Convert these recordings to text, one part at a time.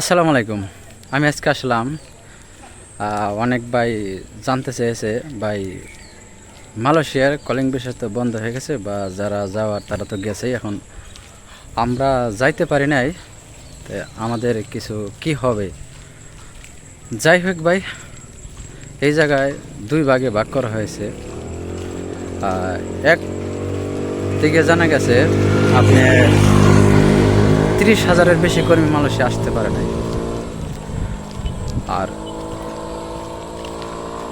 আসসালামু আলাইকুম। আমি আজকে আসলাম অনেক ভাই জানতে চেয়েছে, ভাই মালয়েশিয়ার কলিং বিষয় তো বন্ধ হয়ে গেছে বা যারা যাওয়ার তারা তো গেছেই এখন। আমরা যাইতে পারি নাই আমাদের কিছু কি হবে? যাই হোক ভাই, এই জায়গায় দুই ভাগে ভাগ করা হয়েছে। এক দিকে জানা গেছে, আপনি তিরিশ হাজারের বেশি কর্মী মালয়েশিয়া আসতে পারে নাই। আর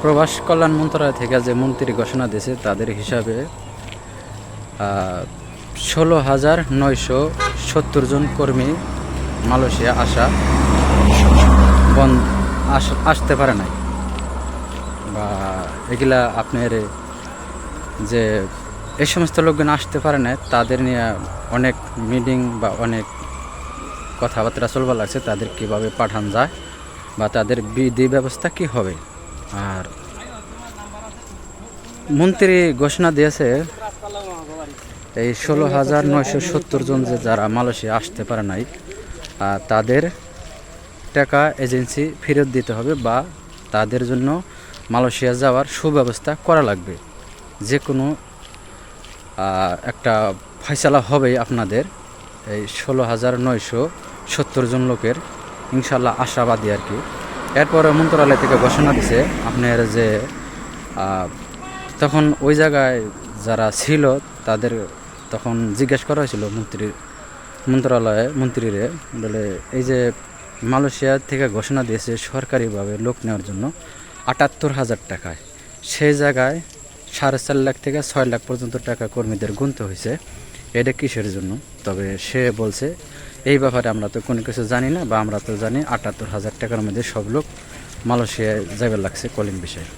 প্রবাস কল্যাণ মন্ত্রণালয় থেকে যে মন্ত্রী ঘোষণা দিয়েছে, তাদের হিসাবে ষোলো হাজার নয়শো সত্তর জন কর্মী মালয়েশিয়া আসা বন্ধ, আস- আসতে পারে নাই। বা এগুলা আপনার যে এই সমস্ত লোকজন আসতে পারে না তাদের নিয়ে অনেক মিটিং বা অনেক কথাবার্তা চলবার লাগছে, তাদের কীভাবে পাঠান যায় বা তাদের বিধি ব্যবস্থা কি হবে? আর মন্ত্রী ঘোষণা দিয়েছে এই ষোলো হাজার নয়শো সত্তর জন যে যারা মালয়েশিয়া আসতে পারে নাই তাদের টাকা এজেন্সি ফেরত দিতে হবে বা তাদের জন্য মালয়েশিয়া যাওয়ার সুব্যবস্থা করা লাগবে। যে কোনো একটা ফয়সালা হবেই আপনাদের এই ষোলো হাজার নয়শো সত্তর জন লোকের ইনশাল্লাহ আশাবাদী আর কি। এরপরে মন্ত্রণালয় থেকে ঘোষণা দিছে আপনার যে তখন ওই জায়গায় যারা ছিল তাদের তখন জিজ্ঞেস করা হয়েছিল মন্ত্রীর মন্ত্রণালয়ে, মন্ত্রীরে, বলে এই যে মালয়েশিয়া থেকে ঘোষণা দিয়েছে সরকারিভাবে লোক নেওয়ার জন্য আটাত্তর হাজার টাকায়। সেই জায়গায় সাড়ে চার লাখ থেকে ছয় লাখ পর্যন্ত টাকা কর্মীদের গুনতে হয়েছে। এটা কিসের জন্য? তবে সে বলছে, এই ব্যাপারে আমরা তো কোনো কিছু জানি না বা আমরা তো জানি আটাত্তর হাজার টাকার মধ্যে সব লোক মালয়েশিয়ায় যাবে লাগছে কলিং বিষয়ে।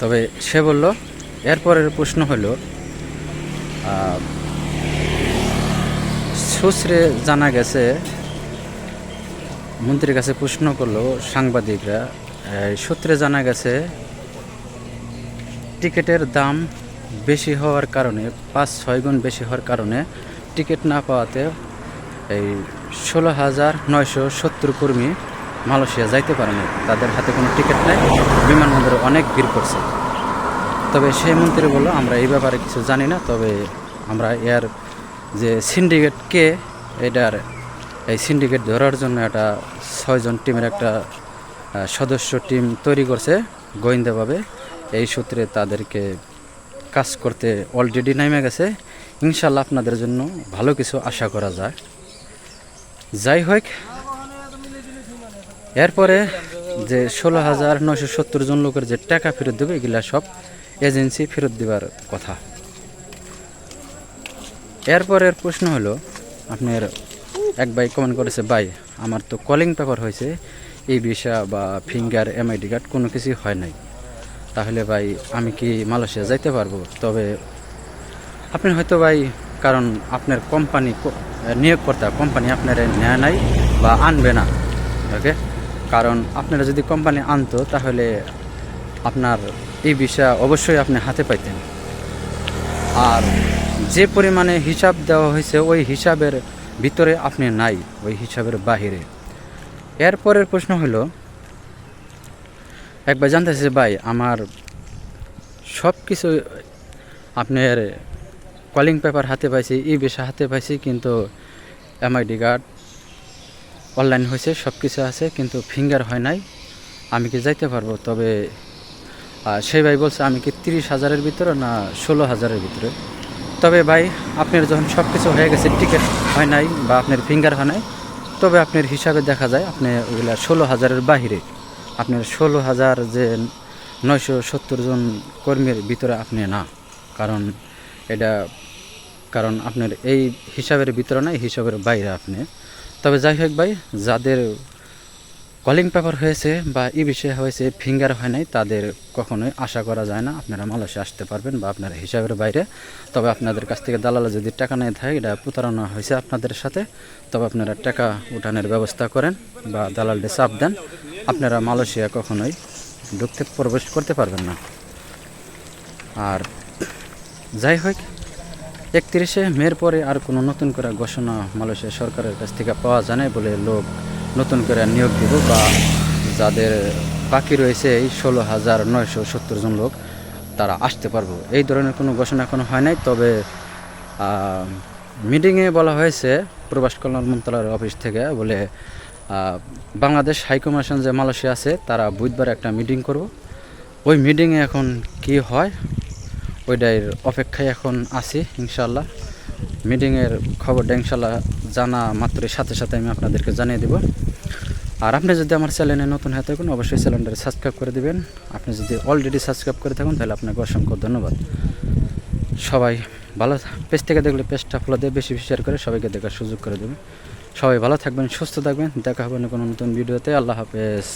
তবে সে বলল, এরপরের প্রশ্ন হলো সূত্রে জানা গেছে, মন্ত্রীর কাছে প্রশ্ন করল সাংবাদিকরা সূত্রে জানা গেছে, টিকিটের দাম বেশি হওয়ার কারণে, পাঁচ, ছয় গুণ বেশি হওয়ার কারণে টিকিট না পাওয়াতে এই ষোলো হাজার নয়শো সত্তর কর্মী মালয়েশিয়া যাইতে পারে না তাদের হাতে কোনো টিকিট নাই, বিমানবন্দরে অনেক ভিড় করছে। তবে সেই মন্ত্রী বলল, আমরা এই ব্যাপারে কিছু জানি না, তবে আমরা এর যে সিন্ডিকেট কে, এটার এই সিন্ডিকেট ধরার জন্য একটা ছয়জন টিমের একটা সদস্য টিম তৈরি করছে, গোয়েন্দাভাবে। এই সূত্রে তাদেরকে কাজ করতে অলরেডি নেমে গেছে। ইনশাল্লাহ আপনাদের জন্য ভালো কিছু আশা করা যায়। যাই হোক, এরপরে যে ষোলো হাজার নয়শো সত্তর জন লোকের যে টাকা ফেরত দেবে, এগুলা সব এজেন্সি ফেরত দেবার কথা। এরপরের প্রশ্ন হলো, আপনার এক ভাই কমেন্ট করেছে, ভাই, আমার তো কলিং পেপার হয়েছে, এই ভিসা বা ফিঙ্গার এমআইডি কার্ড কোনো কিছুই হয় নাই। তাহলে ভাই আমি কি মালয়েশিয়া যাইতে পারব? তবে আপনি হয়তো ভাই, কারণ আপনার কোম্পানি নিয়োগকর্তা কোম্পানি আপনার নেয় নাই বা আনবে না ওকে কারণ আপনারা যদি কোম্পানি আনতো, তাহলে আপনার এই বিষয় অবশ্যই আপনি হাতে পাইতেন। আর যে পরিমাণে হিসাব দেওয়া হয়েছে, ওই হিসাবের ভিতরে আপনি নাই, ওই হিসাবের বাহিরে। এরপরের প্রশ্ন হলো একবার জানতেছে ভাই, আমার সব কিছু আপনার কলিং পেপার হাতে পাইছি ই ভিসা হাতে পাইছি, কিন্তু এমআইডি কার্ড অনলাইন হয়েছে সব কিছু আছে, কিন্তু ফিঙ্গার হয় নাই। আমি কি যাইতে পারব? তবে সেই ভাই বলছে, আমি কি তিরিশ হাজারের ভিতরে না ষোলো হাজারের ভিতরে? তবে ভাই, আপনার যখন সব কিছু হয়ে গেছে টিকিট হয় নাই বা আপনার ফিঙ্গার হয় নাই, তবে আপনার হিসাবে দেখা যায়, আপনি ওগুলা ষোলো হাজারের বাহিরে। আপনার ষোলো হাজার যে নয়শো সত্তর জন কর্মীর ভিতরে আপনি না। কারণ এটা, কারণ আপনার এই হিসাবের ভিতরে না, এই হিসাবের বাইরে আপনি। তবে যাই হোক ভাই, যাদের কলিং পেপার হয়েছে বা ই বিষয়ে হয়েছে ফিঙ্গার হয় নাই, তাদের কখনোই আশা করা যায় না। আপনারা মালয়েশিয়া আসতে পারবেন বা আপনার হিসাবের বাইরে। তবে আপনাদের কাছ থেকে দালালা যদি টাকা নিয়ে থাকে, এটা প্রতারণা হয়েছে আপনাদের সাথে। তবে আপনারা টাকা উঠানোর ব্যবস্থা করেন বা দালালকে চাপ দেন। আপনারা মালয়েশিয়া কখনোই ঢুকতে প্রবেশ করতে পারবেন না। আর যাই হোক, একত্রিশে মের পরে আর কোনো নতুন করে ঘোষণা মালয়েশিয়া সরকারের কাছ থেকে পাওয়া যায় না বলে লোক নতুন করে নিয়োগ দিব বা যাদের বাকি রয়েছে এই ষোলো হাজার নয়শো সত্তর জন লোক, তারা আসতে পারব। এই ধরনের কোনো ঘোষণা এখনও হয় নাই, তবে মিটিংয়ে বলা হয়েছে প্রবাস কল্যাণ মন্ত্রণালয়ের অফিস থেকে বলে বাংলাদেশ হাইকমিশন যে মালয়েশিয়া আছে, তারা বুধবার একটা মিটিং করব। ওই মিটিংয়ে এখন কি হয়, ওইটার অপেক্ষায় এখন আছি ইনশাল্লাহ মিটিংয়ের খবরটা ইনশাল্লাহ জানা মাত্রই সাথে সাথে আমি আপনাদেরকে জানিয়ে দেব। আর আপনি যদি আমার চ্যানেলে নতুন হয়ে থাকুন, অবশ্যই চ্যানেলটা সাবস্ক্রাইব করে দিবেন। আপনি যদি অলরেডি সাবস্ক্রাইব করে থাকুন, তাহলে আপনাকে অসংখ্য ধন্যবাদ। সবাই ভালো পেজ থেকে দেখলে পেজটা ফলো দিয়ে বেশি বেশি শেয়ার করে সবাইকে দেখার সুযোগ করে দেবেন। সবাই ভালো থাকবেন, সুস্থ থাকবেন। দেখা হবে না কোনো নতুন ভিডিওতে। আল্লাহ হাফেজ।